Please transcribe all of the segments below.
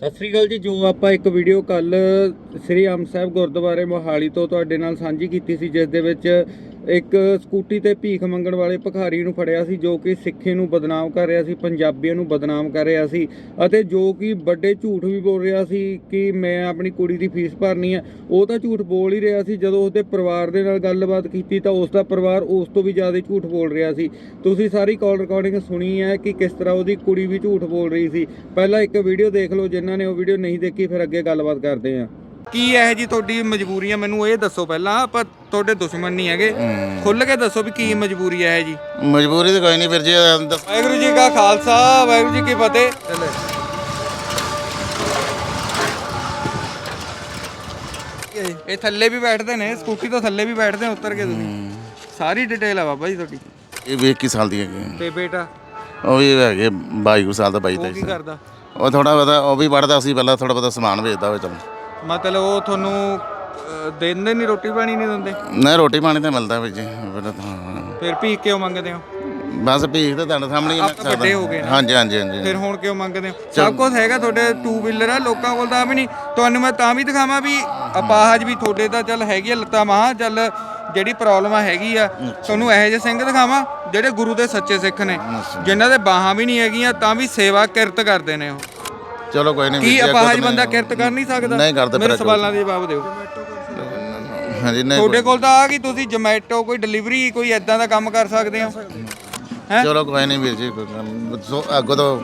ਸਤਿ ਸ੍ਰੀ ਅਕਾਲ ਜੀ, ਜੋ ਆਪਾਂ ਇੱਕ ਵੀਡੀਓ ਕੱਲ ਸ੍ਰੀ ਅੰਬ ਸਾਹਿਬ ਗੁਰਦੁਆਰੇ ਮੋਹਾਲੀ ਤੋਂ ਤੁਹਾਡੇ ਨਾਲ ਸਾਂਝੀ ਕੀਤੀ ਸੀ, ਜਿਸ ਦੇ ਵਿੱਚ ਇੱਕ ਸਕੂਟੀ ਤੇ ਭੀਖ ਮੰਗਣ ਵਾਲੇ ਭਿਖਾਰੀ ਨੂੰ ਫੜਿਆ ਸੀ, ਜੋ ਕਿ ਸਿੱਖੇ ਨੂੰ ਬਦਨਾਮ ਕਰ ਰਿਹਾ ਸੀ, ਪੰਜਾਬੀਆਂ ਨੂੰ ਬਦਨਾਮ ਕਰ ਰਿਹਾ ਸੀ ਅਤੇ ਜੋ ਕਿ ਵੱਡੇ ਝੂਠ ਵੀ ਬੋਲ ਰਿਹਾ ਸੀ ਕਿ ਮੈਂ ਆਪਣੀ ਕੁੜੀ ਦੀ ਫੀਸ ਭਰਨੀ ਹੈ। ਉਹ ਤਾਂ ਝੂਠ ਬੋਲ ਹੀ ਰਿਹਾ ਸੀ। ਜਦੋਂ ਉਸਦੇ ਪਰਿਵਾਰ ਦੇ ਨਾਲ ਗੱਲਬਾਤ ਕੀਤੀ ਤਾਂ ਉਸ ਦਾ ਪਰਿਵਾਰ ਉਸ ਤੋਂ ਵੀ ਜ਼ਿਆਦਾ ਝੂਠ ਬੋਲ ਰਿਹਾ ਸੀ। ਤੁਸੀਂ ਸਾਰੀ ਕਾਲ ਰਿਕਾਰਡਿੰਗ ਸੁਣੀ ਹੈ ਕਿ ਕਿਸ ਤਰ੍ਹਾਂ ਉਹਦੀ ਕੁੜੀ ਵੀ ਝੂਠ ਬੋਲ ਰਹੀ ਸੀ। ਪਹਿਲਾਂ ਇੱਕ ਵੀਡੀਓ ਦੇਖ ਲਓ, ਜਿਨ੍ਹਾਂ ਨੇ ਉਹ ਵੀਡੀਓ ਨਹੀਂ ਦੇਖੀ, ਫਿਰ ਅੱਗੇ ਗੱਲਬਾਤ ਕਰਦੇ ਹਾਂ। ਕੀ ਹੈ ਜੀ ਤੁਹਾਡੀ ਮਜਬੂਰੀ ਹੈ? ਮੈਨੂੰ ਇਹ ਦੱਸੋ ਪਹਿਲਾਂ, ਆਪਾਂ ਤੁਹਾਡੇ ਦੁਸ਼ਮਣ ਨਹੀਂ ਹੈਗੇ। ਖੁੱਲ ਕੇ ਦੱਸੋ ਵੀ ਕੀ ਮਜਬੂਰੀ ਹੈ ਜੀ। ਮਜਬੂਰੀ ਤਾਂ ਕੋਈ ਨਹੀਂ ਵੀਰ ਜੀ ਵਾਹਿਗੁਰੂ ਜੀ ਕਾ ਖਾਲਸਾ ਵਾਹਿਗੁਰੂ ਜੀ ਕੀ ਫਤਿਹ। ਇਹ ਥੱਲੇ ਵੀ ਬੈਠਦੇ ਨੇ ਸਕੂਟੀ ਤੋਂ ਥੱਲੇ ਵੀ ਬੈਠਦੇ ਨੇ ਉਤਰ ਕੇ ਤੁਸੀਂ। ਸਾਰੀ ਡਿਟੇਲ ਆ ਬਾਬਾ ਜੀ ਤੁਹਾਡੀ। ਇਹ ਵੀ 21 ਸਾਲ ਦੀ ਹੈਗੀ ਤੇ ਬੇਟਾ? ਉਹ ਵੀ ਹੈਗੇ 22 ਕੁ ਸਾਲ ਦਾ 22 ਉਹ ਦਾ ਕੀ ਕਰਦਾ? ਉਹ ਥੋੜਾ ਬਹੁਤਾ ਉਹ ਵੀ ਪੜਦਾ ਸੀ ਪਹਿਲਾਂ ਥੋੜਾ ਬਹੁਤਾ ਸਮਾਨ ਵੇਚਦਾ ਹੋਵੇ ਚਲ ਮਤਲਬ ਉਹ ਤੁਹਾਨੂੰ ਅਹ, ਦਿੰਦੇ ਨਹੀਂ ਰੋਟੀ ਪਾਣੀ ਨਹੀਂ ਦਿੰਦੇ? ਨਾ ਰੋਟੀ ਪਾਣੀ ਤਾਂ ਮਿਲਦਾ ਵੀਰ ਜੀ ਫਿਰ ਤਾਂ- ਫਿਰ ਭੀਖ ਕਿਉਂ ਮੰਗਦੇ ਹੋ? ਬਸ ਭੀਖ ਤਾਂ ਤੁਹਾਡੇ ਸਾਹਮਣੇ ਹੀ ਮੈਂ ਆਪ ਵੱਡੇ ਹੋ ਗਏ ਨਾ। ਹਾਂਜੀ ਹਾਂਜੀ ਹਾਂਜੀ ਫਿਰ ਹੁਣ ਕਿਉਂ ਮੰਗਦੇ ਹੋ? ਸਭ ਕੁਝ ਹੈਗਾ ਤੁਹਾਡੇ ਟੂ ਵੀਲਰ ਆ ਲੋਕਾਂ ਕੋਲ ਤਾਂ ਵੀ ਨਹੀਂ ਤੁਹਾਨੂੰ ਮੈਂ ਤਾਂ ਵੀ ਦਿਖਾਵਾਂ ਵੀ ਅਪਾਹਜ ਵੀ ਤੁਹਾਡੇ ਤਾਂ ਚੱਲ ਹੈਗੀ ਆ ਲੱਤਾਂ ਮਾਂ ਚੱਲ ਜਿਹੜੀ ਪ੍ਰੋਬਲਮ ਆ ਹੈਗੀ ਆ। ਤੁਹਾਨੂੰ ਇਹੋ ਜਿਹੇ ਸਿੰਘ ਦਿਖਾਵਾਂ ਜਿਹੜੇ ਗੁਰੂ ਦੇ ਸੱਚੇ ਸਿੱਖ ਨੇ। ਜਿਨ੍ਹਾਂ ਦੇ ਬਾਹਾਂ ਵੀ ਨਹੀਂ ਹੈਗੀਆਂ ਤਾਂ ਵੀ ਸੇਵਾ ਕਿਰਤ ਕਰਦੇ ਨੇ ਉਹ। ਚਲੋ ਕੋਈ ਨਹੀਂ ਕੀ ਵੀਰ ਜੀ, ਅਪਾਹਜ ਬੰਦਾ ਕਿਰਤ ਕਰ ਨਹੀਂ ਸਕਦਾ? ਨਹੀਂ ਕਰਦਾ ਮੇਰੇ ਫਿਰ ਸਵਾਲਾਂ ਦੇ ਜਵਾਬ ਦਿਓ। ਹਾਂਜੀ ਨਹੀਂ ਤੁਹਾਡੇ ਕੋਲ ਤਾਂ ਆ ਕਿ ਤੁਸੀਂ ਜੋਮੈਟੋ ਕੋਈ ਡਿਲੀਵਰੀ ਕੋਈ ਐਦਾਂ ਦਾ ਕੰਮ ਕਰ ਸਕਦੇ ਹੋ? ਹੈਂ? ਚਲੋ ਕੋਈ ਨਹੀਂ ਵੀਰ ਜੀ ਕੋਈ ਗੱਲ ਨੀ। ਸੋ ਅੱਗੋਂ ਤੋਂ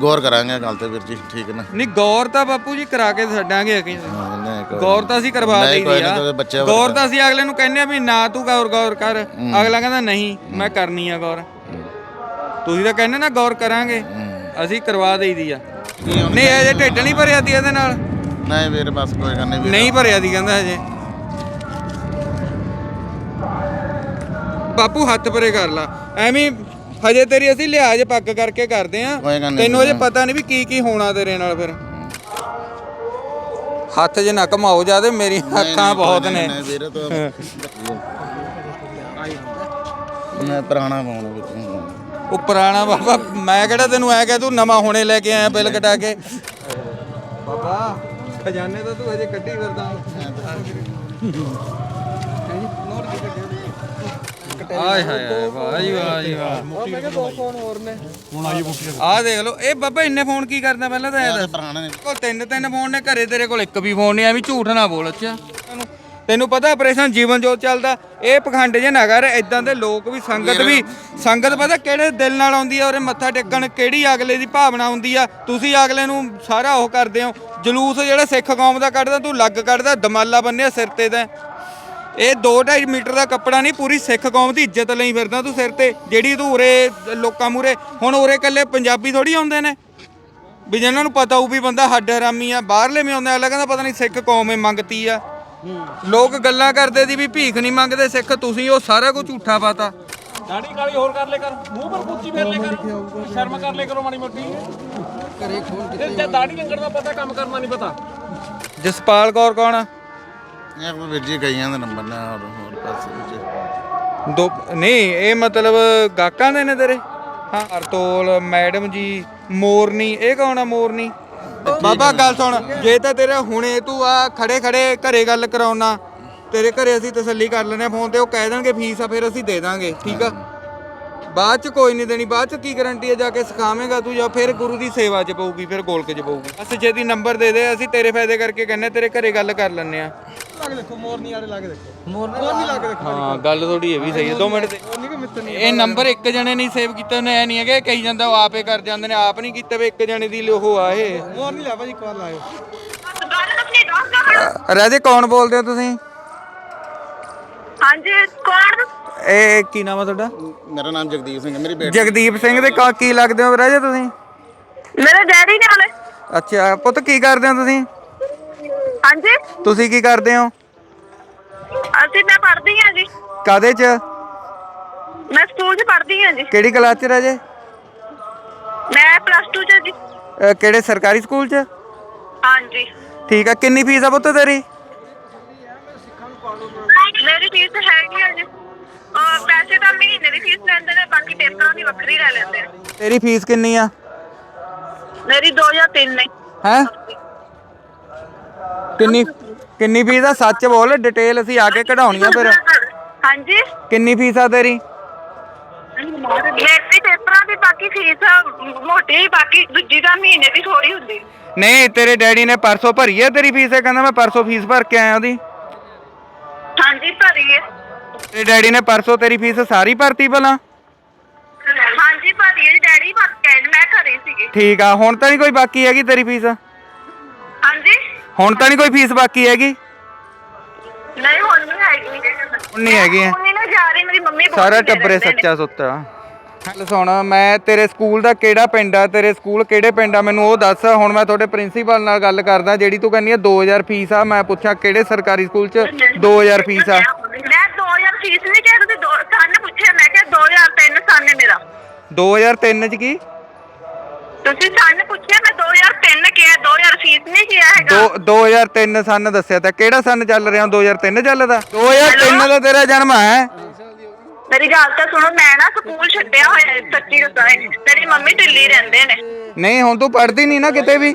ਗੌਰ ਕਰਾਂਗੇ ਗੱਲ ਤੇ ਵੀਰ ਜੀ ਠੀਕ ਹੈ ਨਾ? ਨਹੀਂ ਗੌਰ ਤਾਂ ਬਾਪੂ ਜੀ ਕਰਾ ਕੇ ਛੱਡਾਂਗੇ ਅਸੀਂ। ਹਾਂ, ਨਹੀਂ ਕੋਈ ਗੌਰ ਤਾਂ ਅਸੀਂ ਕਰਵਾ ਨਹੀਂ, ਦੇਈਦੀ ਆ। ਬੱਚੇ ਗੌਰ ਤਾਂ ਅਸੀਂ ਅਗਲੇ ਨੂੰ ਕਹਿੰਦੇ ਆ ਵੀ ਨਾ ਤੂੰ ਗੌਰ ਗੌਰ ਕਰ। ਅਗਲਾ ਕਹਿੰਦਾ ਨਹੀਂ ਮੈਂ ਕਰਨੀ ਆ ਗੌਰ। ਤੁਸੀਂ ਤਾਂ ਕਹਿੰਦੇ ਨਾ ਗੌਰ ਕਰਾਂਗੇ। ਅਸੀਂ ਕਰਵਾ ਦੇਈਦੀ ਆ। ਨਹੀਂ ਇਹ ਜੇ ਢਿੱਡ ਨਹੀਂ ਭਰਿਆ ਦੀ ਇਹਦੇ ਨਾਲ? ਨਹੀਂ ਵੀਰ ਬਸ ਕੋਈ ਗੱਲ ਨਹੀਂ ਵੀਰ। ਨਹੀਂ ਭਰਿਆ ਦੀ ਕਹਿੰਦਾ ਹਜੇ। ਬਾਪੂ ਹੱਥ ਪਰੇ ਕਰ ਲਾ। ਐਵੇਂ ਹਜੇ ਤੇਰੀ ਅਸੀਂ ਲਿਹਾਜ਼ ਪੱਕ ਕਰਕੇ ਕਰਦੇ ਆ। ਕੋਈ ਗੱਲ ਨੀ, ਤੈਨੂੰ ਅਜੇ ਕੋਈ ਪਤਾ ਨਹੀਂ ਵੀ ਕੀ ਕੀ ਹੋਣਾ ਤੇਰੇ ਨਾਲ ਫਿਰ। ਹੱਥ ਜੇ ਨਾ ਘਮਾਓ ਜਾਦੇ ਨਹੀਂ, ਅੱਖਾਂ ਬਹੁਤ ਨੇ। ਨਹੀਂ, ਵੀਰ ਤੋਂ ਮੈਂ ਪੁਰਾਣਾ ਫੋਨ ਵਿੱਚ ਉਹ ਪੁਰਾਣਾ ਬਾਬਾ ਮੈਂ ਕਿਹੜਾ ਤੈਨੂੰ ਐ ਕਹਿ ਤੂੰ ਨਵਾਂ ਹੁਣੇ ਲੈ ਕੇ ਆਇਆ ਬਿੱਲ ਕਟਾ ਕੇ? ਬਾਬਾ ਖਜ਼ਾਨੇ ਤਾਂ ਤੂੰ ਹਜੇ ਕੱਢੀ ਫਿਰਦਾ। ਆਏ ਹਾਏ ਵਾਹ ਜੀ ਵਾਹ ਜੀ ਵਾਹ। ਮੈਂ ਕਿਹਾ ਦੋ ਫੋਨ ਹੋਰ ਨੇ। ਹੁਣ ਆਈ ਬੁੱਟੀ ਆ ਦੇਖ ਲਓ ਇਹ ਬਾਬਾ ਇੰਨੇ ਫੋਨ ਕੀ ਕਰਦਾ ਪਹਿਲਾਂ ਤਾਂ ਇਹ ਦੱਸ। ਪੁਰਾਣਾ ਨੇ। ਕੋਲ ਤਿੰਨ ਤਿੰਨ ਫੋਨ ਨੇ ਘਰੇ ਤੇਰੇ ਕੋਲ ਇੱਕ ਵੀ ਫੋਨ ਨਹੀਂ ਐਵੇਂ ਝੂਠ ਨਾ ਬੋਲ ਅੱਛਾ। ਤੈਨੂੰ ਪਤਾ ਆਪਰੇਸ਼ਨ ਜੀਵਨ ਜੋਤ ਚੱਲਦਾ ਇਹ ਪਖੰਡ ਜੇ ਨਾ ਕਰ ਇਦਾਂ ਦੇ ਲੋਕ ਵੀ ਸੰਗਤ ਵੀ ਸੰਗਤ ਪਤਾ ਕਿਹੜੇ ਦਿਲ ਨਾਲ ਆਉਂਦੀ ਆ ਔਰ ਮੱਥਾ ਟੇਕਣ ਕਿਹੜੀ ਅਗਲੇ ਦੀ ਭਾਵਨਾ ਹੁੰਦੀ ਆ ਤੁਸੀਂ ਅਗਲੇ ਨੂੰ ਸਾਰਾ ਉਹ ਕਰਦੇ ਹੋ ਜਲੂਸ ਜਿਹੜਾ ਸਿੱਖ ਕੌਮ ਦਾ ਕੱਢਦਾ ਤੂੰ ਲੱਗ ਕੱਢਦਾ ਦਮਾਲਾ ਬੰਨਿਆ ਸਿਰ ਤੇ ਤਾਂ। ਇਹ 2.5 ਮੀਟਰ ਦਾ ਕੱਪੜਾ ਨਹੀਂ ਪੂਰੀ ਸਿੱਖ ਕੌਮ ਦੀ ਇੱਜ਼ਤ ਲਈ ਫਿਰਦਾ ਤੂੰ ਸਿਰ ਤੇ ਜਿਹੜੀ ਤੂੰ ਉਰੇ ਲੋਕਾਂ ਮੂਰੇ ਹੁਣ ਉਰੇ ਇਕੱਲੇ ਪੰਜਾਬੀ ਥੋੜੀ ਆਉਂਦੇ ਨੇ। ਵੀ ਜਿਹਨਾਂ ਨੂੰ ਪਤਾ ਹੋਊ ਵੀ ਬੰਦਾ ਹੱਡ ਹਰਾਮੀ ਆ ਬਾਹਰਲੇ ਵੀ ਆਉਂਦੇ ਆ ਅਗਲਾ ਕਹਿੰਦਾ ਪਤਾ ਨਹੀਂ ਸਿੱਖ ਕੌਮ ਏ ਮੰਗਤੀ ਆ। ਲੋਕ ਗੱਲਾਂ ਕਰਦੇ ਦੀ ਵੀ ਭੀਖ ਨਹੀਂ ਮੰਗਦੇ ਸਿੱਖ ਤੁਸੀਂ ਉਹ ਸਾਰਾ ਕੁਝ ਝੂਠਾ ਪਾਤਾ। ਦਾੜੀ ਕਾਲੀ ਹੋਰ ਕਰ ਲੈ ਕਰ ਮੂੰਹ ਪਰ ਪੁੱਚੀ ਫੇਰ ਲੈ ਕਰ ਸ਼ਰਮ ਕਰ ਲੈ ਕਰੋ ਮਾੜੀ ਮੋਟੀ। ਕਰੇ ਖੋਲ ਕੇ ਜੇ ਦਾੜੀ ਲੰਗੜ ਦਾ ਪਤਾ ਕੰਮ ਕਰਨਾ ਨਹੀਂ ਪਤਾ। ਜਸਪਾਲ ਕੌਰ ਕੌਣ ਆ? ਇਹ ਕੋਈ ਵੀਰ ਜੀ ਕਈਆਂ ਦੇ ਨੰਬਰ ਨੇ ਹੋਰ ਹੋਰ ਪਾਸੇ ਵਿੱਚ। ਦੋ ਨਹੀਂ ਇਹ ਮਤਲਬ ਗਾਕਾਂ ਦੇ ਨੇ ਤੇਰੇ? ਹਾਂ ਅਰਤੋਲ ਮੈਡਮ ਜੀ ਮੋਰਨੀ ਇਹ ਕੌਣ ਆ ਮੋਰਨੀ? ਬਾਬਾ ਗੱਲ ਸੁਣ ਜੇ ਤਾਂ ਤੇਰੇ ਹੁਣੇ ਤੂੰ ਆ ਖੜੇ ਖੜੇ ਘਰੇ ਗੱਲ ਕਰਾਉਣਾ ਤੇਰੇ ਘਰੇ ਅਸੀਂ ਤਸੱਲੀ ਕਰ ਲੈਨੇ ਫੋਨ ਤੇ ਉਹ ਕਹਿ ਦੇਣਗੇ ਫੀਸ ਆ ਫਿਰ ਅਸੀਂ ਦੇ ਦਾਂਗੇ ਠੀਕ ਆ? ਬਾਅਦ ਚ ਕੋਈ ਨਹੀਂ ਦੇਣੀ ਬਾਅਦ ਚ ਕੀ ਗਾਰੰਟੀ ਹੈ ਜਾ ਕੇ ਸਿਖਾਵੇਂਗਾ ਤੂੰ ਜਾਂ ਫਿਰ ਗੁਰੂ ਦੀ ਸੇਵਾ ਚ ਪਊਗੀ ਫਿਰ ਗੋਲਕ ਚ ਪਊਗੀ। ਬਸ ਛੇਤੀ ਨੰਬਰ ਦੇ ਦੇ ਅਸੀਂ ਤੇਰੇ ਫਾਇਦੇ ਕਰਕੇ ਕਹਿੰਨੇ ਤੇਰੇ ਘਰੇ ਗੱਲ ਕਰ ਲੈਨੇ ਆ ਹਾਂ ਗੱਲ ਥੋੜੀ ਇਹ ਵੀ ਸਹੀ ਹੈ। 2 ਮਿੰਟ ਦੇ ਇਹ ਨੰਬਰ ਇੱਕ ਜਣੇ ਨਹੀਂ ਸੇਵ ਕੀਤਾ ਉਹਨੇ ਐ ਨਹੀਂ ਹੈਗਾ ਕਹੀ ਜਾਂਦਾ ਉਹ ਆਪੇ ਕਰ ਜਾਂਦੇ ਨੇ ਆਪ ਨਹੀਂ ਕੀਤਾ ਵੀ ਇੱਕ ਜਣੇ ਦੀ ਉਹ ਆ ਇਹ। ਹੋਰ ਨਹੀਂ ਲਾ ਭਾਜੀ ਕਾਲ ਲਾਇਓ। ਰਾਜੇ ਕੌਣ ਬੋਲਦੇ ਹੋ ਤੁਸੀਂ? ਹਾਂਜੀ ਕੌਣ? ਇਹ ਕੀ ਨਾਮ ਆ ਤੁਹਾਡਾ? ਮੇਰਾ ਨਾਮ ਜਗਦੀਪ ਸਿੰਘ ਹੈ ਮੇਰੀ ਬੇਟੀ। ਜਗਦੀਪ ਸਿੰਘ ਦੇ ਕਾ- ਕੀ ਲੱਗਦੇ ਹੋ ਰਾਜੇ ਤੁਸੀਂ? ਮੇਰੇ ਡੈਡੀ ਨੇ ਵਾਲੇ ਅੱਛਾ ਪੁੱਤ ਕੀ ਕਰਦੇ ਹੋ ਤੁਸੀਂ? ਹਾਂਜੀ? ਤੁਸੀਂ ਕੀ ਕਰਦੇ ਹੋ? ਅਸੀਂ ਮੈਂ ਪੜ੍ਹਦੀ ਹਾਂ ਜੀ। ਕਾਦੇ ਚ? ਮੈਂ ਸਕੂਲ 'ਚ ਪੜ੍ਹਦੀ ਹਾਂ ਜੀ। ਕਿਹੜੀ ਕਲਾਸ ਚ ਰਾਜੇ? ਮੈਂ ਪਲੱਸ 2 'ਚ ਜੀ। ਅਹ ਕਿਹੜੇ ਸਰਕਾਰੀ ਸਕੂਲ ਚ? ਹਾਂਜੀ। ਠੀਕ ਆ ਕਿੰਨੀ ਫੀਸ ਆ ਪੁੱਤ ਤੇਰੀ? ਮੇਰੀ ਫੀਸ ਹੈਗੀ ਆ ਜੀ। ਅਹ ਵੈਸੇ ਤਾਂ ਮਹੀਨੇ ਦੀ ਫੀਸ ਲੈਂਦੇ ਨੇ ਬਾਕੀ ਪੇਪਰਾਂ ਦੀ ਵੱਖਰੀ ਲੈ ਲੈਂਦੇ ਨੇ। ਤੇਰੀ ਫੀਸ ਕਿੰਨੀ ਆ? ਮੇਰੀ 2003 ਨੇ। ਹੈ? ਕਿੰਨੀ ਕਿੰਨੀ ਫੀਸ ਆ? ਸੱਚ ਬੋਲ ਡਿਟੇਲ ਅਸੀਂ ਆ ਕੇ ਕਢਾਉਣੀ ਆ ਫਿਰ। ਹਾਂਜੀ? ਕਿੰਨੀ ਫੀਸ ਆ ਤੇਰੀ? ਮੇਰੀ ਪੇਪਰਾਂ ਦੀ ਬਾਕੀ ਫੀਸ ਮੋਟੀ ਬਾਕੀ ਦੂਜੀ ਦਾ ਮਹੀਨੇ ਦੀ ਥੋੜੀ ਹੁੰਦੀ। ਨਹੀਂ ਤੇਰੇ ਡੈਡੀ ਨੇ ਪਰਸੋਂ ਭਰੀ ਹੈ ਤੇਰੀ ਫੀਸ ਇਹ ਕਹਿੰਦਾ ਮੈਂ ਪਰਸੋਂ ਫੀਸ ਭਰ ਕੇ ਆਇਆ ਉਹਦੀ। ਹਾਂਜੀ ਭਰੀ ਹੈ ਤੇਰੇ ਡੈਡੀ ਨੇ ਪਰਸੋਂ ਤੇਰੀ ਫੀਸ ਸਾਰੀ ਭਰਤੀ ਭਲਾ? ਹਾਂਜੀ ਭਰੀ ਹੈ ਡੈਡੀ ਭਰ ਕੇ ਆਏ ਨੇ, ਮੈਂ ਘਰੇ ਸੀਗੀ। ਠੀਕ ਆ ਹੁਣ ਤਾਂ ਨਹੀਂ ਕੋਈ ਬਾਕੀ ਹੈਗੀ ਤੇਰੀ ਫੀਸ? ਹਾਂਜੀ? ਹੁਣ ਤਾਂ ਨਹੀਂ ਕੋਈ ਫੀਸ ਬਾਕੀ ਹੈਗੀ? ਨਹੀਂ ਹੁਣ ਨਹੀਂ ਆਏਗੀ ਹੁਣ ਨਹੀਂ ਹੈਗੀ ਹੈ। ਹੁਣ ਨਹੀਂ ਨਾ ਜਾ ਰਹੀ ਮੇਰੀ ਮੰਮੀ ਬਹੁਤ ਸਾਰਾ ਟੱਬਰੇ ਰਹਿੰਦੇ ਨੇ। ਸੱਚਾ ਸੁੱਤਾ। ਹਲ ਸੁਣ ਮੈਂ ਤੇਰੇ ਸਕੂਲ ਦਾ ਕਿਹੜਾ ਪਿੰਡ ਆ? ਤੇਰੇ ਸਕੂਲ ਕਿਹੜੇ ਪਿੰਡ ਆ? ਮੈਨੂੰ ਉਹ ਦੱਸ ਹੁਣ ਮੈਂ ਤੁਹਾਡੇ ਪ੍ਰਿੰਸੀਪਲ ਨਾਲ ਗੱਲ ਕਰਦਾ ਜਿਹੜੀ ਤੂੰ ਕਹਿੰਦੀ ਆ 2000 ਫੀਸ ਆ। ਮੈਂ ਪੁੱਛਿਆ ਕਿਹੜੇ ਸਰਕਾਰੀ ਸਕੂਲ ਚ 2000 ਫੀਸ ਆ? ਮੈਂ 2000 ਫੀਸ ਨਹੀਂ ਕਿਹਾ ਤੁਸੀਂ ਦੋ ਸੰਨ ਪੁੱਛਿਆ ਮੈਂ ਕਿਹਾ 2003 ਸੰਨ ਹੈ ਮੇਰਾ 2003 ਚ ਕੀ? ਤੁਸੀਂ ਸੰਨ ਪੁੱਛਿਆ ਮੈਂ 2003 ਕਿਹਾ 2000 ਫੀਸ ਨਹੀਂ ਕਿਹਾ ਹੈਗਾ। ਦੋ 2003 ਸਨ ਦੱਸਿਆ ਤਾਂ ਕਿਹੜਾ ਸਨ ਚੱਲ ਰਿਹਾ? 2003 ਚੱਲਦਾ? 2003 ਦਾ ਤੇਰਾ ਜਨਮ ਹੈ। ਮੇਰੀ ਗੱਲ ਤਾਂ ਸੁਣੋ ਮੈਂ ਨਾ ਸਕੂਲ ਛੱਡਿਆ ਹੋਇਆ ਹੈ, ਸੱਚੀ ਦੱਸਾਂ ਇਹ। ਮੇਰੀ ਮੰਮੀ ਢਿੱਲੀ ਰਹਿੰਦੇ ਨੇ। ਨਹੀਂ ਹੁਣ ਤੂੰ ਪੜ੍ਹਦੀ ਨਹੀਂ ਨਾ ਕਿਤੇ ਵੀ।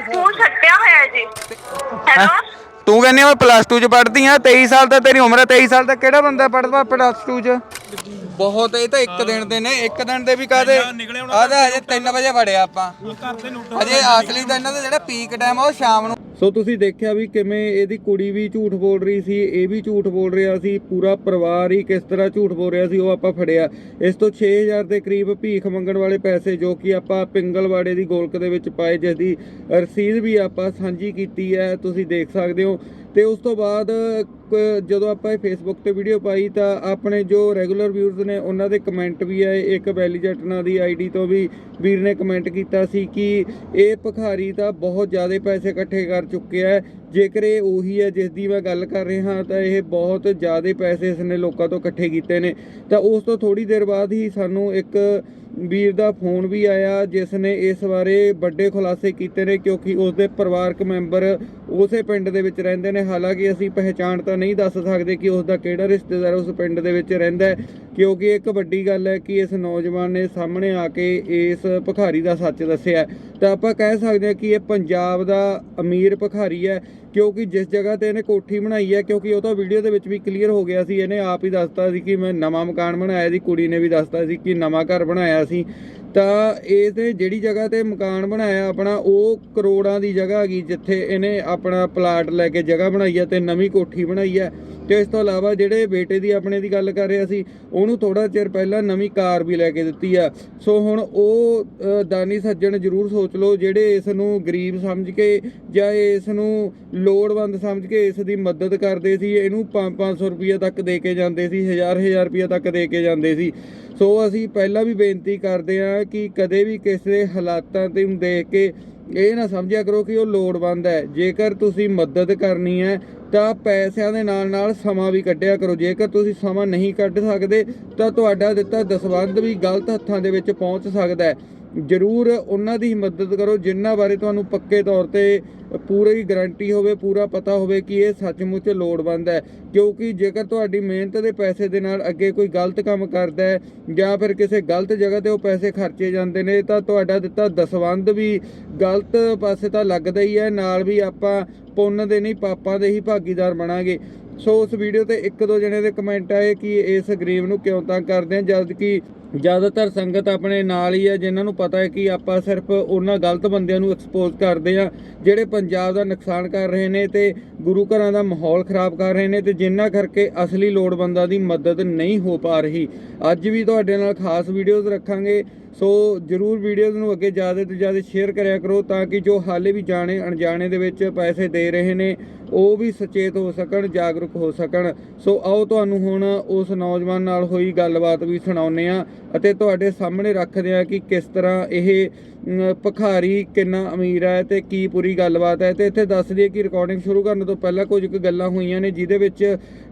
ਸਕੂਲ ਛੱਡਿਆ ਹੋਇਆ ਹੈ ਜੀ। ਹੈਲੋ? ਤੂੰ ਕਹਿੰਦੀ ਮੈਂ ਪਲੱਸ 2 ਚ ਪੜ੍ਹਦੀ ਆ 23 ਸਾਲ ਤਾਂ ਤੇਰੀ ਉਮਰ ਹੈ 23 ਸਾਲ ਦਾ ਕਿਹੜਾ ਬੰਦਾ ਪੜ੍ਹਦਾ ਪਲੱਸ 2 ਚ? ਬਹੁਤ ਇਹ ਤਾਂ ਇੱਕ ਦਿਨ ਦੇ ਨੇ ਇੱਕ ਦਿਨ ਦੇ ਵੀ ਕਾਦੇ ਆਦਾ ਹਜੇ 3 ਵਜੇ ਵੜਿਆ ਆਪਾਂ। ਹਜੇ ਅਸਲੀ ਤਾਂ ਇਹਨਾਂ ਦਾ ਜਿਹੜਾ ਪੀਕ ਟਾਈਮ ਆ ਉਹ ਸ਼ਾਮ ਨੂੰ। ਸੋ ਤੁਸੀਂ ਦੇਖਿਆ ਵੀ ਕਿਵੇਂ ਇਹਦੀ ਕੁੜੀ ਵੀ ਝੂਠ ਬੋਲ ਰਹੀ ਸੀ ਇਹ ਵੀ ਝੂਠ ਬੋਲ ਰਿਹਾ ਸੀ ਪੂਰਾ ਪਰਿਵਾਰ ਹੀ ਕਿਸ ਤਰ੍ਹਾਂ ਝੂਠ ਬੋਲ ਰਿਹਾ ਸੀ ਉਹ ਆਪਾਂ ਫੜਿਆ। ਇਸ ਤੋਂ 6000 ਦੇ ਕਰੀਬ ਭੀਖ ਮੰਗਣ ਵਾਲੇ ਪੈਸੇ ਜੋ ਕਿ ਆਪਾਂ ਪਿੰਗਲਵਾੜੇ ਦੀ ਗੋਲਕ ਦੇ ਵਿੱਚ ਪਾਏ ਜਿਸ ਦੀ ਰਸੀਦ ਵੀ ਆਪਾਂ ਸਾਂਝੀ ਕੀਤੀ ਹੈ ਤੁਸੀਂ ਦੇਖ ਸਕਦੇ ਹੋ। ਤੇ ਉਸ ਤੋਂ ਬਾਅਦ, ਕ- ਜਦੋਂ ਆਪਾਂ ਇਹ ਫੇਸਬੁੱਕ ਤੇ ਵੀਡੀਓ ਪਾਈ ਤਾਂ ਆਪਣੇ ਜੋ ਰੈਗੂਲਰ ਵਿਊਅਰਸ ਨੇ, ਉਹਨਾਂ ਦੇ ਕਮੈਂਟ ਵੀ ਆਏ। ਇੱਕ ਵੈਲੀ ਜੱਟਨਾ ਦੀ ਆਈਡੀ ਤੋਂ ਵੀ ਵੀਰ ਨੇ ਕਮੈਂਟ ਕੀਤਾ ਸੀ ਕਿ ਇਹ ਭਖਾਰੀ ਤਾਂ ਬਹੁਤ ਜ਼ਿਆਦਾ ਪੈਸੇ ਇਕੱਠੇ ਕਰ ਚੁੱਕਿਆ ਹੈ। ਜੇਕਰ ਇਹ ਉਹੀ ਹੈ ਜਿਸ ਦੀ ਮੈਂ ਗੱਲ ਕਰ ਰਿਹਾ ਤਾਂ ਇਹ ਬਹੁਤ ਜ਼ਿਆਦਾ ਪੈਸੇ ਇਸਨੇ ਲੋਕਾਂ ਤੋਂ ਇਕੱਠੇ ਕੀਤੇ ਨੇ। ਤਾਂ ਉਸ ਤੋਂ ਥੋੜੀ ਦੇਰ ਬਾਅਦ ਹੀ ਸਾਨੂੰ ਇੱਕ ਵੀਰ ਦਾ ਫੋਨ ਵੀ ਆਇਆ, ਜਿਸ ਨੇ ਇਸ ਬਾਰੇ ਵੱਡੇ ਖੁਲਾਸੇ ਕੀਤੇ ਨੇ ਕਿਉਂਕਿ ਉਸ ਦੇ ਪਰਿਵਾਰਕ ਮੈਂਬਰ ਉਸੇ ਪਿੰਡ ਦੇ ਵਿੱਚ ਰਹਿੰਦੇ ਨੇ। ਹਾਲਾਂਕਿ ਅਸੀਂ ਪਹਿਚਾਣ ਤਾਂ ਨਹੀਂ ਦੱਸ ਸਕਦੇ ਕਿ ਉਸ ਦਾ ਕਿਹੜਾ ਰਿਸ਼ਤੇਦਾਰ ਉਸ ਪਿੰਡ ਦੇ ਵਿੱਚ ਰਹਿੰਦਾ ਕਿਉਂਕਿ ਇੱਕ ਵੱਡੀ ਗੱਲ ਹੈ ਕਿ ਇਸ ਨੌਜਵਾਨ ਨੇ ਸਾਹਮਣੇ ਆ ਕੇ ਇਸ ਭਖਾਰੀ ਦਾ ਸੱਚ ਦੱਸਿਆ ਤਾਂ ਆਪਾਂ ਕਹਿ ਸਕਦੇ ਹਾਂ ਕਿ ਇਹ ਪੰਜਾਬ ਦਾ ਅਮੀਰ ਭਖਾਰੀ ਹੈ, ਕਿਉਂਕਿ ਜਿਸ ਜਗ੍ਹਾ ਤੇ ਇਹਨੇ ਕੋਠੀ ਬਣਾਈ ਹੈ, ਕਿਉਂਕਿ ਉਹ ਤਾਂ ਵੀਡੀਓ ਦੇ ਵਿੱਚ ਵੀ ਕਲੀਅਰ ਹੋ ਗਿਆ ਸੀ, ਇਹਨੇ ਆਪ ਹੀ ਦੱਸਤਾ ਸੀ ਕਿ ਮੈਂ ਨਵਾਂ ਮਕਾਨ ਬਣਾਇਆ ਸੀ ਕੁੜੀ ਨੇ ਵੀ ਦੱਸਤਾ ਸੀ ਕਿ ਨਵਾਂ ਘਰ ਬਣਾਇਆ ਸੀ। ਤਾਂ ਇਹ ਤੇ ਜਿਹੜੀ ਜਗ੍ਹਾ ਤੇ ਮਕਾਨ ਬਣਾਇਆ ਆਪਣਾ, ਉਹ ਕਰੋੜਾਂ ਦੀ ਜਗ੍ਹਾ ਹੈਗੀ ਜਿੱਥੇ ਇਹਨੇ ਆਪਣਾ ਪਲਾਟ ਲੈ ਕੇ ਜਗ੍ਹਾ ਬਣਾਈ ਹੈ ਤੇ ਨਵੀਂ ਕੋਠੀ ਬਣਾਈ ਹੈ। ਤੇ ਇਸ ਤੋਂ ਇਲਾਵਾ ਜਿਹੜੇ ਬੇਟੇ ਦੀ ਆਪਣੇ ਦੀ ਗੱਲ ਕਰ ਰਿਹਾ ਸੀ, ਉਹਨੂੰ ਥੋੜਾ ਚਿਰ ਪਹਿਲਾਂ ਨਵੀਂ ਕਾਰ ਵੀ ਲੈ ਕੇ ਦਿੱਤੀ ਆ। ਸੋ ਹੁਣ ਉਹ ਦਾਨੀ ਸੱਜਣ ਜ਼ਰੂਰ ਸੋਚ ਲਓ, ਜਿਹੜੇ ਇਸ ਨੂੰ ਗਰੀਬ ਸਮਝ ਕੇ ਜਾਂ ਇਸ ਨੂੰ ਲੋੜਵੰਦ ਸਮਝ ਕੇ ਇਸ ਦੀ ਮਦਦ ਕਰਦੇ ਸੀ, ਇਹਨੂੰ 5-500 ਰੁਪਏ ਤੱਕ ਦੇ ਕੇ ਜਾਂਦੇ ਸੀ 1000-1000 ਰੁਪਏ ਤੱਕ ਦੇ ਕੇ ਜਾਂਦੇ ਸੀ। ਸੋ ਅਸੀਂ ਪਹਿਲਾਂ ਵੀ ਬੇਨਤੀ ਕਰਦੇ ਹਾਂ ਕਿ ਕਦੇ ਵੀ ਕਿਸੇ ਹਾਲਾਤਾਂ ਤੇ ਨੂੰ ਦੇਖ ਕੇ ਇਹ ਨਾ ਸਮਝਿਆ ਕਰੋ ਕਿ ਉਹ ਲੋੜਵੰਦ ਹੈ। ਜੇਕਰ ਤੁਸੀਂ ਮਦਦ ਕਰਨੀ ਹੈ, ਤਾਂ ਪੈਸਿਆਂ ਦੇ ਨਾਲ ਨਾਲ ਸਮਾਂ ਵੀ ਕੱਢਿਆ ਕਰੋ। ਜੇਕਰ ਤੁਸੀਂ ਸਮਾਂ ਨਹੀਂ ਕੱਢ ਸਕਦੇ, ਤਾਂ ਤੁਹਾਡਾ ਦਿੱਤਾ ਦਸਵੰਧ ਵੀ ਗਲਤ ਹੱਥਾਂ ਦੇ ਵਿੱਚ ਪਹੁੰਚ ਸਕਦਾ ਹੈ। ਜ਼ਰੂਰ ਉਹਨਾਂ ਦੀ ਮਦਦ ਕਰੋ, ਜਿਨ੍ਹਾਂ ਬਾਰੇ ਤੁਹਾਨੂੰ ਪੱਕੇ ਤੌਰ ਤੇ ਪੂਰੀ ਗਾਰੰਟੀ ਹੋਵੇ, ਪੂਰਾ ਪਤਾ ਹੋਵੇ ਕਿ ਇਹ ਸੱਚਮੁੱਚ ਲੋੜਵੰਦ ਹੈ। ਕਿਉਂਕਿ ਜੇਕਰ ਤੁਹਾਡੀ ਮਿਹਨਤ ਦੇ ਪੈਸੇ ਦੇ ਨਾਲ ਅੱਗੇ ਕੋਈ ਗਲਤ ਕੰਮ ਕਰਦਾ ਹੈ ਜਾਂ ਫਿਰ ਕਿਸੇ ਗਲਤ ਜਗ੍ਹਾ ਤੇ ਉਹ ਪੈਸੇ ਖਰਚੇ ਜਾਂਦੇ ਨੇ, ਤਾਂ ਤੁਹਾਡਾ ਦਿੱਤਾ ਦਸਵੰਧ ਵੀ ਗਲਤ ਪਾਸੇ ਤਾਂ ਲੱਗਦਾ ਹੀ ਹੈ। ਨਾਲ ਵੀ ਆਪਾਂ ਪੁੰਨ ਦੇ ਨਹੀਂ, ਪਾਪਾਂ ਦੇ ਹੀ ਭਾਗੀਦਾਰ ਬਣਾਂਗੇ। ਸੋ ਉਸ ਵੀਡੀਓ ਤੇ ਇੱਕ ਦੋ ਜਣੇ ਦੇ ਕਮੈਂਟ ਆਏ ਕਿ ਇਸ ਗਰੀਬ ਨੂੰ ਕਿਉਂ ਤੰਗ ਕਰਦੇ ਆ ਜਦ ਕਿ ਜ਼ਿਆਦਾਤਰ ਸੰਗਤ ਆਪਣੇ ਨਾਲ ਹੀ ਹੈ ਜਿਨ੍ਹਾਂ ਨੂੰ ਪਤਾ ਹੈ ਕਿ ਆਪਾਂ ਸਿਰਫ ਉਹਨਾਂ ਗਲਤ ਬੰਦਿਆਂ ਨੂੰ ਐਕਸਪੋਜ਼ ਕਰਦੇ ਆ, ਜਿਹੜੇ ਪੰਜਾਬ ਦਾ ਨੁਕਸਾਨ ਕਰ ਰਹੇ ਨੇ ਤੇ ਗੁਰੂ ਘਰਾਂ ਦਾ ਮਾਹੌਲ ਖਰਾਬ ਕਰ ਰਹੇ ਨੇ ਤੇ ਜਿਨ੍ਹਾਂ ਕਰਕੇ ਅਸਲੀ ਲੋੜਵੰਦਾਂ ਦੀ ਮਦਦ ਨਹੀਂ ਹੋ ਪਾ ਰਹੀ। ਅੱਜ ਵੀ ਤੁਹਾਡੇ ਨਾਲ ਖਾਸ ਵੀਡੀਓਜ਼ ਰੱਖਾਂਗੇ। ਸੋ ਜਰੂਰ ਵੀਡੀਓਜ਼ ਨੂੰ ਅੱਗੇ ਜ਼ਿਆਦਾ ਤੋਂ ਜ਼ਿਆਦਾ ਸ਼ੇਅਰ ਕਰਿਆ ਕਰੋ ਤਾਂ ਕਿ ਜੋ ਹਾਲੇ ਵੀ ਜਾਣੇ, ਅਣਜਾਣੇ ਦੇ ਵਿੱਚ ਪੈਸੇ ਦੇ ਰਹੇ ਨੇ ਉਹ ਵੀ ਸੁਚੇਤ ਹੋ ਸਕਣ ਜਾਗਰੂਕ ਹੋ ਸਕਣ। ਸੋ ਆਓ ਤੁਹਾਨੂੰ ਹੁਣ ਉਸ ਨੌਜਵਾਨ ਨਾਲ ਹੋਈ ਗੱਲਬਾਤ ਵੀ ਸੁਣਾਉਂਦੇ ਆ ਅਤੇ ਤੁਹਾਡੇ ਸਾਹਮਣੇ ਰੱਖਦੇ ਆ ਕਿ ਕਿਸ ਤਰ੍ਹਾਂ ਇਹ ਅਮ, ਭਖਾਰੀ ਕਿੰਨਾ ਅਮੀਰ ਹੈ ਤੇ ਕੀ ਪੂਰੀ ਗੱਲਬਾਤ ਹੈ। ਤੇ ਇੱਥੇ ਦੱਸ ਦਈਏ ਕਿ ਰਿਕਾਰਡਿੰਗ ਸ਼ੁਰੂ ਕਰਨ ਤੋਂ ਪਹਿਲਾਂ ਕੁਝ ਕੁ ਗੱਲਾਂ ਹੋਈਆਂ ਨੇ ਜਿਹਦੇ ਵਿੱਚ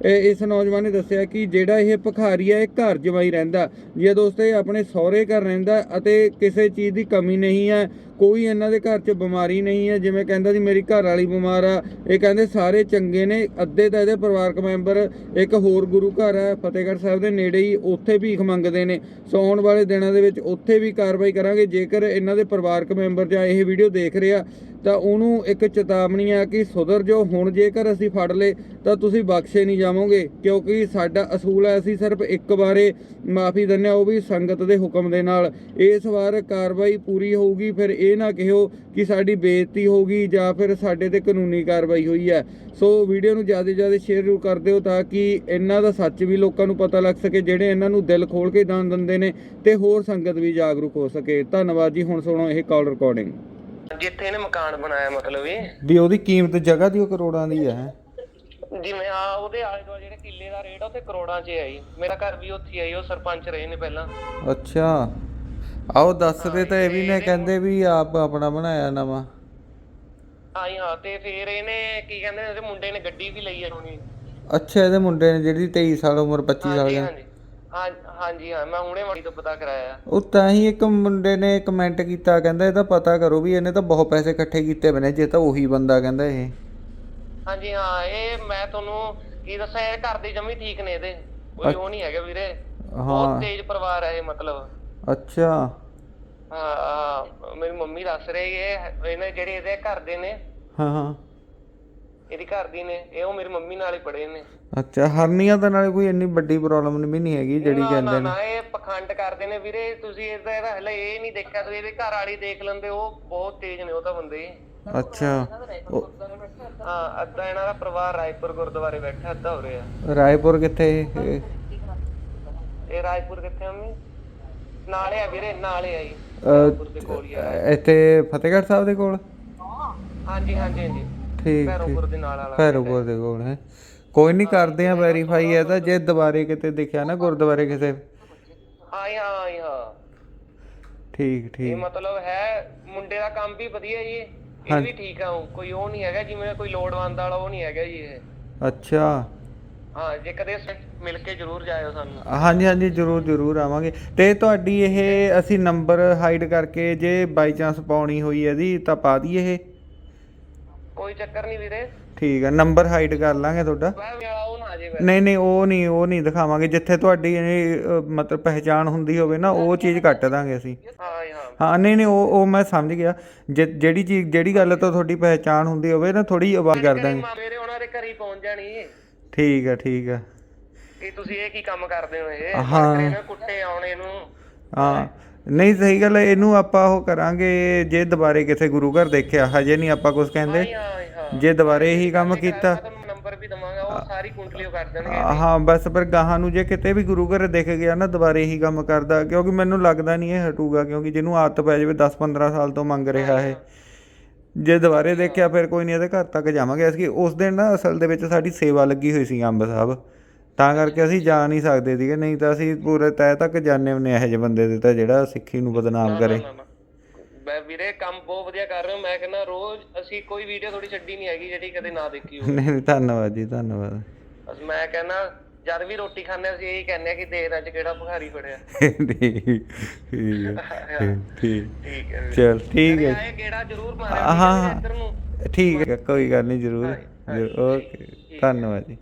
ਇਸ ਨੌਜਵਾਨ ਨੇ ਦੱਸਿਆ ਕਿ ਜਿਹੜਾ ਇਹ ਭਖਾਰੀ ਹੈ ਇਹ ਘਰ ਜਮਾਈ ਰਹਿੰਦਾ। ਜੇ ਦੋਸਤੋ ਇਹ ਆਪਣੇ ਸਹੁਰੇ ਘਰ ਰਹਿੰਦਾ ਅਤੇ ਕਿਸੇ ਚੀਜ਼ ਦੀ ਕਮੀ ਨਹੀਂ ਹੈ। ਕੋਈ ਇਹਨਾਂ ਦੇ ਘਰ 'ਚ ਬਿਮਾਰੀ ਨਹੀਂ ਹੈ, ਜਿਵੇਂ ਕਹਿੰਦਾ ਸੀ ਮੇਰੀ ਘਰ ਵਾਲੀ ਬਿਮਾਰ ਆ। ਇਹ ਕਹਿੰਦੇ ਸਾਰੇ ਚੰਗੇ ਨੇ, ਅੱਧੇ ਤਾਂ ਇਹਦੇ ਪਰਿਵਾਰਕ ਮੈਂਬਰ, ਇੱਕ ਹੋਰ ਗੁਰੂ ਘਰ ਹੈ ਫਤਿਹਗੜ੍ਹ ਸਾਹਿਬ ਦੇ ਨੇੜੇ ਹੀ, ਉੱਥੇ ਭੀਖ ਮੰਗਦੇ ਨੇ। ਸੋ ਆਉਣ ਵਾਲੇ ਦਿਨਾਂ ਦੇ ਵਿੱਚ ਉੱਥੇ ਵੀ ਕਾਰਵਾਈ ਕਰਾਂਗੇ, ਜੇਕਰ ਇਹਨਾਂ ਦੇ ਪਰਿਵਾਰਕ ਮੈਂਬਰ ਜਾਂ ਇਹ ਵੀਡੀਓ ਦੇਖ ਰਿਹਾ ਤਾਂ ਉਹਨੂੰ ਇੱਕ ਚੇਤਾਵਨੀ ਆ ਕਿ ਸੁਧਰ ਜੋ ਹੁਣ ਜੇਕਰ ਅਸੀਂ ਫੜ ਲੇ ਤਾਂ ਤੁਸੀਂ ਬਖਸ਼ੇ ਨਹੀਂ ਜਾਵੋਗੇ। ਕਿਉਂਕਿ ਸਾਡਾ ਅਸੂਲ ਹੈ ਅਸੀਂ ਸਿਰਫ ਇੱਕ ਵਾਰੇ ਮਾਫੀ ਦਿੰਦੇ ਹਾਂ, ਉਹ ਵੀ ਸੰਗਤ ਦੇ ਹੁਕਮ ਦੇ ਨਾਲ। ਇਸ ਵਾਰ ਕਾਰਵਾਈ ਪੂਰੀ ਹੋਊਗੀ, ਫਿਰ ਇਹ ਨਾ ਕਿਹੋ ਕਿ ਸਾਡੀ ਬੇਇੱਜ਼ਤੀ ਹੋਗੀ ਜਾਂ ਫਿਰ ਸਾਡੇ ਤੇ ਕਾਨੂੰਨੀ ਕਾਰਵਾਈ ਹੋਈ ਹੈ। ਸੋ ਵੀਡੀਓ ਨੂੰ ਜ਼ਿਆਦਾ ਜ਼ਿਆਦਾ ਸ਼ੇਅਰ ਜ਼ਰੂਰ ਕਰ ਦਿਓ ਤਾਂ ਕਿ ਇਹਨਾਂ ਦਾ ਸੱਚ ਵੀ ਲੋਕਾਂ ਨੂੰ ਪਤਾ ਲੱਗ ਸਕੇ, ਜਿਹੜੇ ਇਹਨਾਂ ਨੂੰ ਦਿਲ ਖੋਲ ਕੇ ਦਾਨ ਦਿੰਦੇ ਨੇ ਤੇ ਹੋਰ ਸੰਗਤ ਵੀ ਜਾਗਰੂਕ ਹੋ ਸਕੇ। ਧੰਨਵਾਦ ਜੀ, ਹੁਣ ਸੁਣੋ ਇਹ ਕਾਲ ਰਿਕਾਰਡਿੰਗ ਜਿੱਥੇ ਇਹਨੇ ਮਕਾਨ ਬਣਾਇਆ ਮਤਲਬ ਇਹ। ਵੀ ਉਹਦੀ ਕੀਮਤ ਜਗ੍ਹਾ ਦੀ ਉਹ ਕਰੋੜਾਂ ਦੀ ਹੈ। ਜਿਵੇਂ ਆ ਉਹਦੇ ਆਲੇ ਦੁਆਲੇ ਜਿਹੜੇ ਕਿੱਲੇ ਦਾ ਰੇਟ ਆ ਉੱਥੇ ਕਰੋੜਾਂ 'ਚ ਹੈ ਜੀ ਮੇਰਾ ਘਰ ਵੀ ਉੱਥੇ ਜੀ, ਉਹ ਸਰਪੰਚ ਰਹੇ ਨੇ ਪਹਿਲਾਂ। ਅੱਛਾ। ਆਓ ਦੱਸਦੇ ਤਾਂ ਇਹ ਵੀ ਨੇ ਕਹਿੰਦੇ ਵੀ ਆਪ ਆਪਣਾ ਬਣਾਇਆ ਨਵਾਂ। ਜੀ ਹਾਂ ਤੇ ਫਿਰ ਇਹਨੇ ਕੀ ਕਹਿੰਦੇ ਨੇ ਮੁੰਡੇ ਨੇ ਗੱਡੀ ਵੀ ਲਈ ਹੁਣੀ ਅੱਛਾ ਇਹਦੇ ਮੁੰਡੇ ਨੇ ਜਿਹੜੀ 23 ਸਾਲ ਉਮਰ 25 ਸਾਲ ਹਾਂਜੀ ਦਾ। ਹਾਂਜੀ। ਹਾਂ ਹਾਂਜੀ ਹਾਂ ਮੈਂ ਹੁਣੇ ਮਾੜੀ ਤੋਂ ਪਤਾ ਕਰਾਇਆ। ਉਹ ਤਾਂ ਹੀ ਇੱਕ ਮੁੰਡੇ ਨੇ ਕਮੈਂਟ ਕੀਤਾ ਕਹਿੰਦਾ ਇਹਦਾ ਪਤਾ ਕਰੋ ਵੀ ਇਹਨੇ ਤਾਂ ਬਹੁਤ ਪੈਸੇ ਇਕੱਠੇ ਕੀਤੇ ਬਨੇ ਜੇ ਤਾਂ ਉਹੀ ਬੰਦਾ ਕਹਿੰਦਾ ਇਹ। ਹਾਂਜੀ ਹਾਂ ਇਹ ਮੈਂ ਤੁਹਾਨੂੰ ਕੀ ਦੱਸਾਂ ਇਹ ਘਰ ਦੀ ਜਮੀ ਠੀਕ ਨੇ ਇਹਦੇ। ਕੋਈ ਉਹ ਨਹੀਂ ਹੈਗਾ ਵੀਰੇ। ਹਾਂ। ਬਹੁਤ ਤੇਜ਼ ਪਰਿਵਾਰ ਹੈ ਇਹ ਮਤਲਬ। ਅੱਛਾ। ਹਾਂ ਹਾਂ, ਮੇਰੀ ਮੰਮੀ ਦੱਸ ਰਹੀ ਇਹ ਇਹਨੇ ਜਿਹੜੇ ਇਹਦੇ ਘਰ ਦੇ ਨੇ। ਹਾਂ ਹਾਂ। ਇਹਦੀ ਘਰ ਦੀ ਨੇ ਇਹ ਉਹ ਮੇਰੀ ਮੰਮੀ ਨਾਲ ਹੀ ਪੜੇ ਨੇ। ਅੱਛਾ ਹਰਨੀਆਂ ਦਾ ਨਾਲੇ ਕੋਈ ਇੰਨੀ ਵੱਡੀ ਪ੍ਰੋਬਲਮ ਵੀ ਨਹੀਂ ਹੈਗੀ ਜਿਹੜੀ ਨਾ ਕਹਿੰਦੇ ਨਾ ਨੇ? ਨਾ ਇਹ ਪਖੰਡ ਕਰਦੇ ਨੇ ਵੀਰੇ। ਤੁਸੀਂ ਇਹਦਾ ਇਹਦਾ ਹਲੇ ਇਹ ਨਹੀਂ ਦੇਖਿਆ ਤੁਸੀਂ ਇਹਦੇ ਘਰ ਵਾਲੀ ਦੇਖ ਲੈਂਦੇ ਉਹ ਬਹੁਤ ਤੇਜ਼ ਨੇ ਉਹ ਤਾਂ ਬੰਦੇ। ਅੱਛਾ। ਉਹ ਹਾਂ ਅੱਧਾ ਇਹਨਾਂ ਦਾ ਪਰਿਵਾਰ ਰਾਏਪੁਰ ਗੁਰਦੁਆਰੇ ਬੈਠਾ ਅੱਧਾ ਹੋ ਰਿਹਾ ਰਾਏਪੁਰ ਕਿੱਥੇ ਇਹ? ਇਹ ਰਾਏਪੁਰ ਕਿੱਥੇ ਮੰਮੀ? ਨਾਲੇ ਆ ਵੀਰੇ ਨਾਲੇ ਆ ਜੀ। ਅਹ, ਰਾਏਪੁਰ ਦੇ ਕੋਲ ਹੀ ਆ। ਇੱਥੇ ਫਤਿਹਗੜ੍ਹ ਸਾਹਿਬ ਦੇ ਕੋਲ? ਹਾਂਜੀ ਹਾਂਜੀ ਹਾਂਜੀ। ਠੀਕ ਠੀਕ। ਭੈਰੋਪੁਰ ਦੇ ਨਾਲ ਵਾਲਾ ਭੈਰੋਪੁਰ ਦੇ ਕੋਲ ਹੈ। ਕੋਈ ਨਹੀਂ ਕਰਦੇ ਆ ਵੈਰੀਫਾਈ ਤਾਂ ਜੇ ਦੁਬਾਰੇ ਕਿਤੇ ਦਿਖਿਆ ਨਾ ਗੁਰਦੁਆਰੇ ਕਿਸੇ। ਹਾਂ ਜੀ, ਹਾਂ ਜੀ, ਹਾਂ ਠੀਕ। ਇਹ ਠੀਕ ਮਤਲਬ ਹੈ ਮੁੰਡੇ ਦਾ ਕੰਮ ਵੀ ਵਧੀਆ ਜੀ। ਇਹ ਵੀ ਠੀਕ ਆ ਕੋਈ ਉਹ ਨਹੀਂ ਹੈਗਾ ਜਿਵੇਂ ਕੋਈ ਲੋੜਵੰਦ ਵਾਲਾ ਉਹ ਨਹੀਂ ਹੈਗਾ ਜੀ ਇਹ। ਅੱਛਾ। ਹਾਂ ਜੇ ਕਦੇ ਸ- ਮਿਲ ਕੇ ਜ਼ਰੂਰ ਜਾਇਓ ਸਾਨੂੰ। ਹਾਂਜੀ ਹਾਂਜੀ ਜਰੂਰ ਜਰੂਰ ਆਵਾਂਗੇ। ਤੇ ਤੁਹਾਡੀ ਇਹ ਅਸੀਂ ਨੰਬਰ ਹਾਈਡ ਕਰਕੇ ਜੇ ਬਾਈ ਚਾਂਸ ਪਾਉਣੀ ਹੋਈ ਇਹਦੀ ਤਾਂ ਪਾ ਦਈਏ ਇਹ। ਕੋਈ ਚੱਕਰ ਨਹੀਂ ਵੀਰੇ। ਠੀਕ ਹੈ ਨੰਬਰ ਹਾਈਡ ਕਰ ਲਾਂਗੇ ਤੁਹਾਡਾ। ਮੈਂ ਵਾਲਾ ਉਹ ਨਾ ਆ ਜੇ ਨਹੀਂ ਨਹੀਂ ਉਹ ਨਹੀਂ ਉਹ ਨਹੀਂ ਦਿਖਾਵਾਂਗੇ। ਜਿੱਥੇ ਤੁਹਾਡੀ ਇਹ, ਅ, ਮਤਲਬ ਪਹਿਚਾਣ ਹੁੰਦੀ ਹੋਵੇ ਨਾ ਉਹ ਚੀਜ਼ ਕੱਟ ਦਾਂਗੇ ਅਸੀਂ। ਹਾਂ ਜੀ, ਹਾਂ। ਹਾਂ ਨਹੀਂ ਨਹੀਂ ਉਹ ਉਹ ਮੈਂ ਸਮਝ ਗਿਆ। ਜੇ- ਜਿਹੜੀ ਚੀਜ਼ ਜਿਹੜੀ ਗੱਲ ਤੋਂ ਤੁਹਾਡੀ ਪਹਿਚਾਣ ਹੁੰਦੀ ਹੋਵੇ ਨਾ ਥੋੜੀ ਆਵਾਜ਼ ਕਰ ਦਾਂਗੇ। ਮਾਂ ਮੇਰੇ ਉਹਨਾਂ ਦੇ ਘਰ ਹੀ ਪਹੁੰਚ ਜਾਣੀ ਠੀਕ ਹੈ ਠੀਕ ਹੈ ਕਿ ਤੁਸੀਂ ਇਹ ਕੀ ਕੰਮ ਕਰਦੇ ਹੋ ਇਹ? ਹਾਂ। ਕੁੱਟੇ ਆਉਣੇ ਨੂੰ। ਹਾਂ। ਨਹੀਂ ਸਹੀ ਗੱਲ ਹੈ ਇਹਨੂੰ ਆਪਾਂ ਉਹ ਕਰਾਂਗੇ ਜੇ ਦੁਬਾਰੇ ਕਿਸੇ ਗੁਰੂ ਘਰ ਦੇਖਿਆ ਹਜੇ ਨਹੀਂ ਆਪਾਂ ਕੁਝ ਕਹਿੰਦੇ। ਹਾਂ। ਜੀ, ਹਾਂ। ਹਾਂ ਦੁਬਾਰੇ ਇਹੀ ਕੰਮ ਕੀਤਾ ਨੰਬਰ ਵੀ ਦਵਾਂਗਾ ਉਹ ਸਾਰੀ ਕੁੰਟਲੀ ਉਹ ਕਰ ਦੇਣਗੇ ਹਾਂ ਬਸ ਪਰ ਗਾਹਾਂ ਨੂੰ ਜੇ ਕਿਤੇ ਵੀ ਗੁਰੂ ਘਰ ਦਿਖ ਗਿਆ ਨਾ ਦੁਬਾਰੇ ਇਹੀ ਕੰਮ ਕਰਦਾ ਕਿਉਂਕਿ ਮੈਨੂੰ ਲੱਗਦਾ ਨਹੀਂ ਇਹ ਹਟੂਗਾ ਕਿਉਂਕਿ ਜਿਹਨੂੰ ਆਦਤ ਪੈ ਜਾਵੇ 10-15 ਸਾਲ ਤੋਂ ਮੰਗ ਰਿਹਾ ਇਹ। ਜੇ ਦੁਬਾਰੇ ਦੇਖਿਆ ਫਿਰ ਕੋਈ ਨਹੀਂ ਇਹਦੇ ਘਰ ਤੱਕ ਜਾਵਾਂਗੇ। ਅਸੀਂ ਉਸ ਦਿਨ ਨਾ ਅਸਲ ਦੇ ਵਿੱਚ ਸਾਡੀ ਸੇਵਾ ਲੱਗੀ ਹੋਈ ਸੀ ਅੰਬ ਸਾਹਿਬ। ਤਾਂ ਕਰਕੇ ਅਸੀਂ ਜਾ ਨਹੀਂ ਸਕਦੇ ਸੀਗੇ ਨਹੀਂ ਤਾਂ ਅਸੀਂ ਪੂਰੇ ਤੈ ਤੱਕ ਜਾਣੇ ਹੁੰਨੇ ਇਹੋ ਜਿਹੇ ਬੰਦੇ ਦੇ ਤਾਂ ਜਿਹੜਾ ਸਿੱਖੀ ਨੂੰ ਬਦਨਾਮ ਕਰੇ। ਮੈਂ ਵੀਰੇ ਕੰਮ ਬਹੁਤ ਵਧੀਆ ਕਰ ਰਹੇ ਹੋ ਮੈਂ ਕਹਿੰਦਾ ਰੋਜ਼ ਅਸੀਂ ਕੋਈ ਵੀਡੀਓ ਥੋੜੀ ਛੱਡੀ ਨਹੀਂ ਹੈਗੀ ਜਿਹੜੀ ਕਦੇ ਨਾ ਦੇਖੀ ਹੋਵੇ। ਨਹੀਂ ਨਹੀਂ, ਧੰਨਵਾਦ ਜੀ ਧੰਨਵਾਦ। ਬਸ ਮੈਂ ਕਹਿੰਦਾ ਜਦ ਵੀ ਰੋਟੀ ਖਾਂਦੇ ਅਸੀਂ ਇਹੀ ਕਹਿੰਦੇ ਆ ਕਿ ਦੇਰ ਅੱਜ ਕਿਹੜਾ ਭਿਖਾਰੀ ਫੜਿਆ। ਠੀਕ ਠੀਕ ਹੈ, ਠੀਕ ਠੀਕ ਹੈ। ਵੀਰੇ। ਚਲ ਠੀਕ ਹੈ। ਆਏ ਕਿਹੜਾ ਜ਼ਰੂਰ ਹਾਂ, ਮਾਰਿਆ ਹਾਂ। ਇੱਧਰ ਨੂੰ। ਠੀਕ ਹੈ ਕੋਈ ਗੱਲ ਨਹੀਂ ਜ਼ਰੂਰ। ਜ਼ਰੂਰ ਓਕੇ। ਧੰਨਵਾਦ ਜੀ।